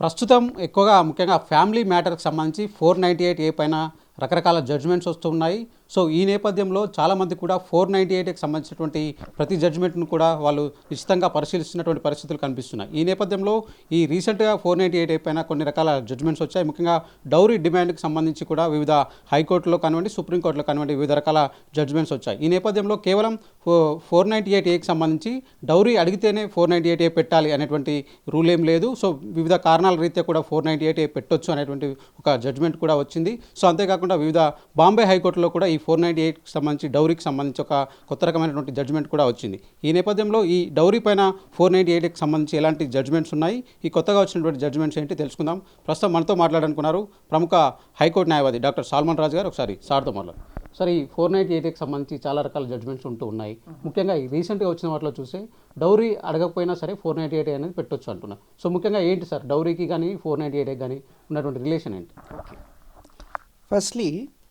ప్రస్తుతం ఎక్కువగా ముఖ్యంగా ఫ్యామిలీ మ్యాటర్కి సంబంధించి ఫోర్ నైంటీ ఎయిట్ ఏ పైన రకరకాల జడ్జిమెంట్స్ వస్తున్నాయి సో ఈ నేపథ్యంలో చాలామంది కూడా ఫోర్ నైంటీ ఎయిట్కి సంబంధించినటువంటి ప్రతి జడ్జిమెంట్ను కూడా వాళ్ళు నిశ్చితంగా పరిశీలిస్తున్నటువంటి పరిస్థితులు కనిపిస్తున్నాయి. ఈ నేపథ్యంలో ఈ రీసెంట్గా ఫోర్ నైంటీ ఎయిట్ పైన కొన్ని రకాల జడ్జిమెంట్స్ వచ్చాయి. ముఖ్యంగా డౌరీ డిమాండ్కి సంబంధించి కూడా వివిధ హైకోర్టులో కానివ్వండి సుప్రీంకోర్టులో కానివ్వండి వివిధ రకాల జడ్జిమెంట్స్ వచ్చాయి. ఈ నేపథ్యంలో కేవలం ఫోర్ నైంటీ ఎయిట్ ఏకి సంబంధించి డౌరీ అడిగితేనే ఫోర్ నైంటీ ఎయిట్ ఏ పెట్టాలి అనేటువంటి రూల్ ఏం లేదు. సో వివిధ కారణాల రీత్యా కూడా ఫోర్ నైంటీ ఎయిట్ ఏ పెట్టొచ్చు అనేటువంటి ఒక జడ్జిమెంట్ కూడా వచ్చింది. సో అంతేకాకుండా వివిధ బాంబే హైకోర్టులో కూడా ఈ ఫోర్ నైంటీ ఎయిట్కి సంబంధించి డౌరీకి సంబంధించి ఒక కొత్త రకమైనటువంటి జడ్జ్మెంట్ కూడా వచ్చింది. ఈ నేపథ్యంలో ఈ డౌరీ పైన ఫోర్ నైంటీ ఎయిట్కి సంబంధించి ఎలాంటి జడ్జ్మెంట్స్ ఉన్నాయి? ఈ కొత్తగా వచ్చినటువంటి జడ్జ్మెంట్స్ ఏంటి తెలుసుకుందాం. ప్రస్తుతం మనతో మాట్లాడాలనుకున్నారు ప్రముఖ హైకోర్టు న్యాయవాది డాక్టర్ సాల్మన్ రాజు గారు. ఒకసారి సార్తో మాట్లాడు. సార్ ఈ ఫోర్ నైంటీ ఎయిట్కి సంబంధించి చాలా రకాల జడ్జ్మెంట్స్ ఉంటూ ఉన్నాయి. ముఖ్యంగా ఈ రీసెంట్గా వచ్చిన వాటిలో చూస్తే డౌరీ అడగకపోయినా సరే ఫోర్ నైంటీ ఎయిట్ అనేది పెట్టొచ్చు అంటున్నా. సో ముఖ్యంగా ఏంటి సార్? డౌరీకి కానీ ఫోర్ నైంటీ ఎయిట్కి కానీ ఉన్నటువంటి రిలేషన్ ఏంటి? Firstly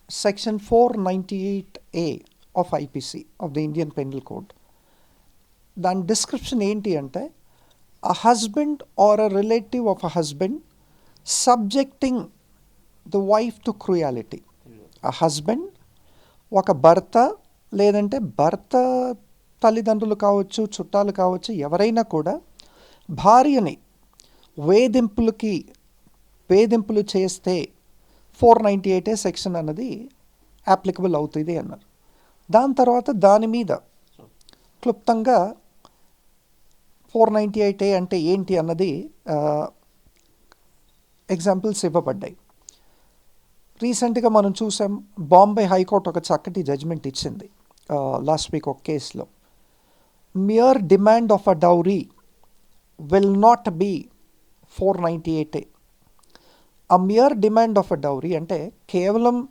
Section 498A of IPC of the Indian penal code దాని డిస్క్రిప్షన్ ఏంటి అంటే a husband or a relative of a husband subjecting the wife to cruelty ఆ హస్బెండ్ ఒక భర్త లేదంటే భర్త తల్లిదండ్రులు కావచ్చు చుట్టాలు కావచ్చు ఎవరైనా కూడా భార్యని వేధింపులకి వేధింపులు చేస్తే four ninety eight A section అన్నది అప్లికబుల్ అవుతుంది అన్నారు. దాని తర్వాత దాని మీద క్లుప్తంగా ఫోర్ నైంటీ ఎయిట్ ఏ అంటే ఏంటి అన్నది ఎగ్జాంపుల్స్ ఇవ్వబడ్డాయి. రీసెంట్గా మనం చూసాం బాంబే హైకోర్టు ఒక చక్కటి జడ్జ్మెంట్ ఇచ్చింది లాస్ట్ వీక్ ఒక కేసులో. Mere demand of a dowry will not be four ninety eight A. Mere demand of a dowry అంటే కేవలం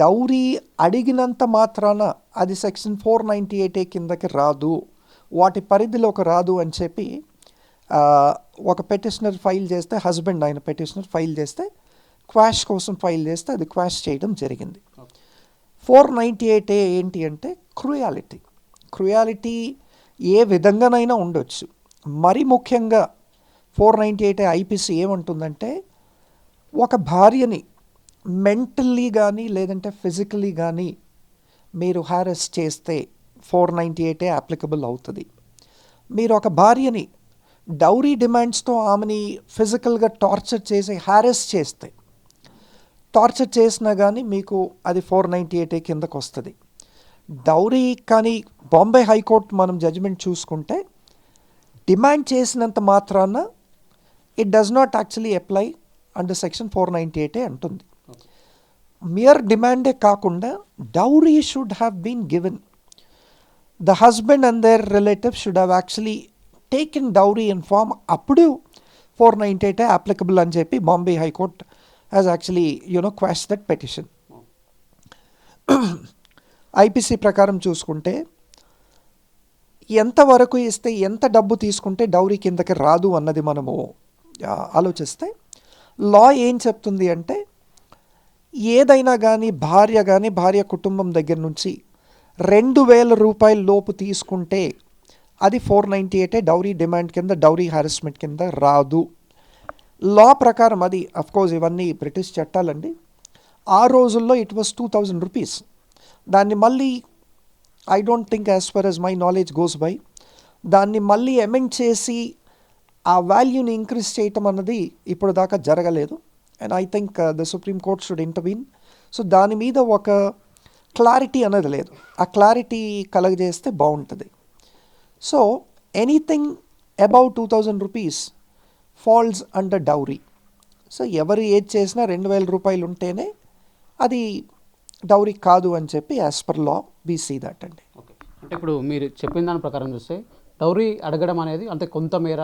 డౌరీ అడిగినంత మాత్రాన అది section four ninety eight A కిందకి రాదు. వాటి పరిధిలోకి రాదు అని చెప్పి ఒక పెటిషనర్ ఫైల్ చేస్తే హస్బెండ్ ఆయన పెటిషనర్ ఫైల్ చేస్తే క్వాష్ కోసం ఫైల్ చేస్తే అది క్వాష్ చేయడం జరిగింది. ఫోర్ నైంటీ ఎయిట్ ఏ ఏంటి అంటే క్రుయాలిటీ క్రుయాలిటీ ఏ విధంగానైనా ఉండొచ్చు. మరి ముఖ్యంగా ఫోర్ నైంటీ ఎయిట్ ఐపీసీ ఏమంటుందంటే ఒక భార్యని మెంటల్లీ కానీ లేదంటే ఫిజికలీ కానీ మీరు హారెస్ చేస్తే ఫోర్ నైంటీ ఎయిటే అప్లికబుల్ అవుతుంది. మీరు ఒక భార్యని డౌరీ డిమాండ్స్తో ఆమెని ఫిజికల్గా టార్చర్ చేసి హారెస్ చేస్తే టార్చర్ చేసినా కానీ మీకు అది ఫోర్ నైంటీ ఎయిట్ కిందకు వస్తుంది డౌరీ కానీ బాంబే హైకోర్టు మనం జడ్జిమెంట్ చూసుకుంటే డిమాండ్ చేసినంత మాత్రాన it does not actually apply and section four ninety eight A అంటుంది. మియర్ డిమాండే కాకుండా dowry should have been given the husband and their relative should have actually taken dowry in form అప్పుడు four ninety eight A applicable అని చెప్పి Bombay high court has actually you know quash that petition IPC ప్రకారం చూసుకుంటే ఎంతవరకు ఇస్తే ఎంత డబ్బు తీసుకుంటే డౌరీ కిందకి రాదు అన్నది మనము ఆలోచిస్తే లా ఏం చెప్తుంది అంటే ఏదైనా కానీ భార్య కానీ భార్య కుటుంబం దగ్గర నుంచి రెండు వేల రూపాయల లోపు తీసుకుంటే అది four ninety eight A dowry demand కింద డౌరీ హారెస్మెంట్ కింద రాదు. లా ప్రకారం అది కోర్స్ ఇవన్నీ బ్రిటిష్ చట్టాలండి. ఆ రోజుల్లో it was two thousand rupees దాన్ని మళ్ళీ I don't think as far as my knowledge goes by దాన్ని మళ్ళీ అమెండ్ చేసి ఆ వాల్యూని ఇంక్రీజ్ చేయటం అన్నది ఇప్పుడు దాకా జరగలేదు. And I think the supreme court should intervene so దాని మీద ఒక క్లారిటీ అనేది లేదు. ఆ క్లారిటీ కలగజేస్తే బాగుంటుంది. So anything above two thousand rupees falls under dowry so ఎవరు ఏజ్ చేసినా రెండు వేల రూపాయలు ఉంటేనే అది డౌరీ కాదు అని చెప్పి యాజ్ పర్ లా బీ సీ దట్ అండి. ఓకే అంటే ఇప్పుడు మీరు చెప్పిన దాని ప్రకారం చూస్తే డౌరీ అడగడం అనేది అంటే కొంతమేర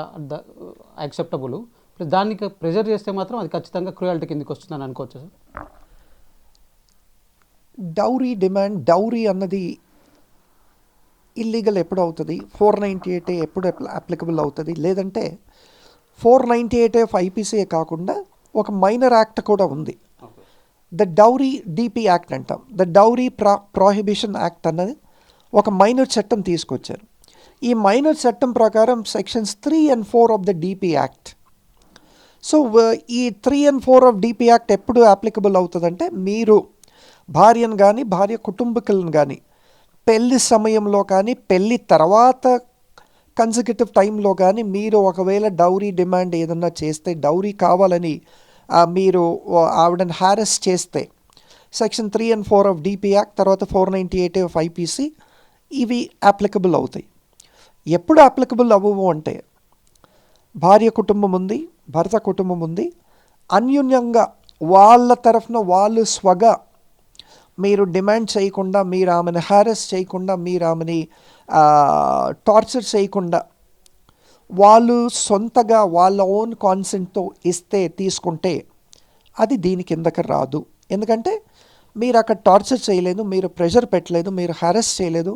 యాక్సెప్టబుల్ దానికి ప్రెజర్ చేస్తే మాత్రం అది ఖచ్చితంగా క్రుయాలిటీ కిందకి వస్తుందని అనుకోవచ్చు సార్? డౌరీ డిమాండ్ డౌరీ అన్నది ఇల్లీగల్ ఎప్పుడు అవుతుంది? ఫోర్ నైంటీ ఎయిట్ ఎప్పుడు అప్లికబుల్ అవుతుంది? లేదంటే four ninety eight of IPC A కాకుండా ఒక మైనర్ యాక్ట్ కూడా ఉంది. ద డౌరీ డిపి యాక్ట్ అంటాం. The dowry pro prohibition act అన్నది ఒక మైనర్ చట్టం తీసుకొచ్చారు. ఈ మైనర్ చట్టం ప్రకారం sections three and four of the DP act so ఈ three and four of DP act ఎప్పుడు అప్లికబుల్ అవుతుందంటే మీరు భార్యను కానీ భార్య కుటుంబకులను కానీ పెళ్ళి సమయంలో కానీ పెళ్ళి తర్వాత కన్సిక్యూటివ్ టైంలో కానీ మీరు ఒకవేళ డౌరీ డిమాండ్ ఏదన్నా చేస్తే డౌరీ కావాలని మీరు ఆవిడని హారెస్ చేస్తే section three and four of DP act తర్వాత four ninety eight of IPC ఇవి అప్లికబుల్ అవుతాయి. ఎప్పుడు అప్లికబుల్ అవ్వవు అంటే భార్య కుటుంబం ఉంది భర్త కుటుంబం ఉంది అన్యోన్యంగా వాళ్ళ తరఫున వాళ్ళు స్వగా మీరు డిమాండ్ చేయకుండా మీరు ఆమెను హారెస్ చేయకుండా మీరు ఆమెని టార్చర్ చేయకుండా వాళ్ళు సొంతగా వాళ్ళ ఓన్ కాన్సెంట్తో ఇస్తే తీసుకుంటే అది దీని కిందకి రాదు. ఎందుకంటే మీరు అక్కడ టార్చర్ చేయలేదు మీరు ప్రెషర్ పెట్టలేదు మీరు హారెస్ చేయలేదు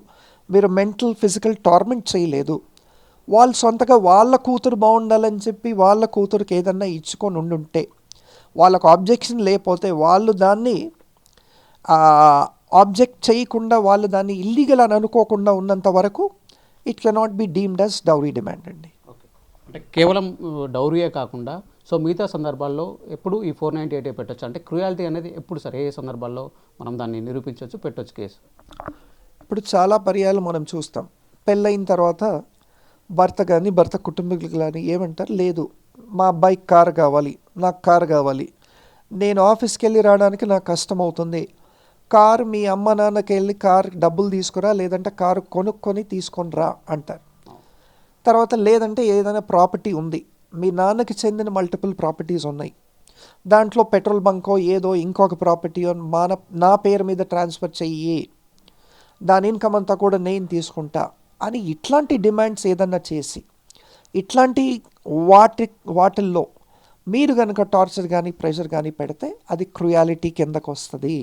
మీరు మెంటల్ ఫిజికల్ టార్మెంట్ చేయలేదు. వాళ్ళు సొంతగా వాళ్ళ కూతురు బాగుండాలని చెప్పి వాళ్ళ కూతురుకి ఏదన్నా ఇచ్చుకొని ఉండుంటే వాళ్ళకు ఆబ్జెక్షన్ లేకపోతే వాళ్ళు దాన్ని ఆబ్జెక్ట్ చేయకుండా వాళ్ళు దాన్ని ఇల్లీగల్ అని అనుకోకుండా ఉన్నంత వరకు it cannot be deemed as dowry demand అండి. అంటే కేవలం డౌరీయే కాకుండా సో మిగతా సందర్భాల్లో ఎప్పుడు ఈ ఫోర్ నైంటీ ఎయిట్ పెట్టొచ్చు? అంటే క్రుయాలిటీ అనేది ఎప్పుడు సరే ఏ సందర్భాల్లో మనం దాన్ని నిరూపించవచ్చు పెట్టొచ్చు కేసు? ఇప్పుడు చాలా పర్యాలు మనం చూస్తాం. పెళ్ళైన తర్వాత భర్త కానీ భర్త కుటుంబీకులు కానీ ఏమంటారు? లేదు మా అబ్బాయి కారు కావాలి నాకు కారు కావాలి. నేను ఆఫీస్కి వెళ్ళి రావడానికి నాకు కష్టం అవుతుంది కారు మీ అమ్మ నాన్నకి వెళ్ళి కారు డబ్బులు తీసుకురా లేదంటే కారు కొనుక్కొని తీసుకొని రా అంటారు. తర్వాత లేదంటే ఏదైనా ప్రాపర్టీ ఉంది. మీ నాన్నకి చెందిన మల్టిపుల్ ప్రాపర్టీస్ ఉన్నాయి. దాంట్లో పెట్రోల్ బంకో ఏదో ఇంకొక ప్రాపర్టీ మా నా పేరు మీద ట్రాన్స్ఫర్ చెయ్యి. దాని ఇన్కమ్ అంతా కూడా నేను తీసుకుంటా అని ఇట్లాంటి డిమాండ్స్ ఏదన్నా చేసి ఇట్లాంటి వాటి వాటిల్లో మీరు కనుక టార్చర్ కానీ ప్రెషర్ కానీ పెడితే అది క్రుయాలిటీ కిందకు వస్తుంది.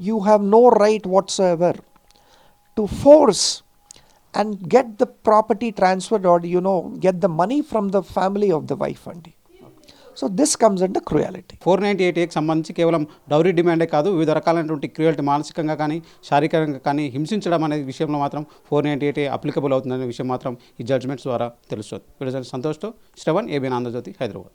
You have no right whatsoever to force and get the property transferred or you know get the money from the family of the wife అండి. So this comes and cruelty. Four ninety eight ఏకి సంబంధించి కేవలం dowry డిమాండే కాదు వివిధ రకాలైనటువంటి క్రియాలిటీ మానసికంగా కానీ శారీరకంగా కానీ హింసించడం అనే విషయంలో మాత్రం ఫోర్ నైంటీ ఎయిట్ అప్లికబుల్ అవుతుందనే విషయం మాత్రం ఈ జడ్జ్మెంట్స్ ద్వారా తెలుస్తుంది. Video సంతోష్తో Shravan AB Andhra Jyothi Hyderabad.